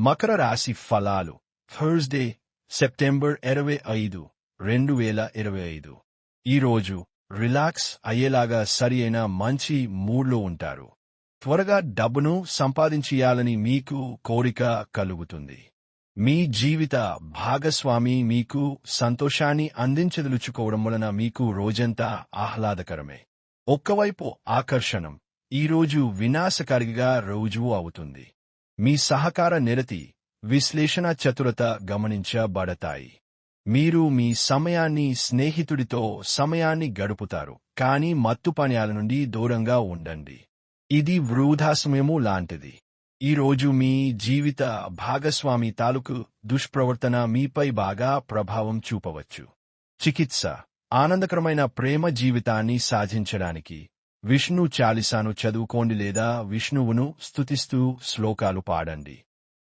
మకర రాశి ఫలాలు. Thursday September ఇరవై ఐదు రెండు వేల ఇరవై ఐదు. ఈరోజు రిలాక్స్ అయ్యేలాగా సరి అయిన మంచి మూడ్లో ఉంటారు. త్వరగా డబ్బును సంపాదించేయాలని మీకు కోరిక కలుగుతుంది. మీ జీవిత భాగస్వామి మీకు సంతోషాన్ని అందించదలుచుకోవడం వలన మీకు రోజంతా ఆహ్లాదకరమే. ఒక్కవైపు ఆకర్షణం. ఈరోజు వినాశకారిగా రుజువు అవుతుంది. మీ సహకార నిరతి విశ్లేషణ చతురత గమనించబడతాయి. మీరు మీ సమయాన్ని స్నేహితుడితో సమయాన్ని గడుపుతారు కానీ మత్తు నుండి దూరంగా ఉండండి. ఇది వృధాసమయము లాంటిది. ఈరోజు మీ జీవిత భాగస్వామి తాలూకు దుష్ప్రవర్తన మీపై బాగా ప్రభావం చూపవచ్చు. చికిత్స ఆనందకరమైన ప్రేమ జీవితాన్ని సాధించడానికి విష్ణు చాలిసాను చదువుకోండి లేదా విష్ణువును స్తుతిస్తూ శ్లోకాలు పాడండి.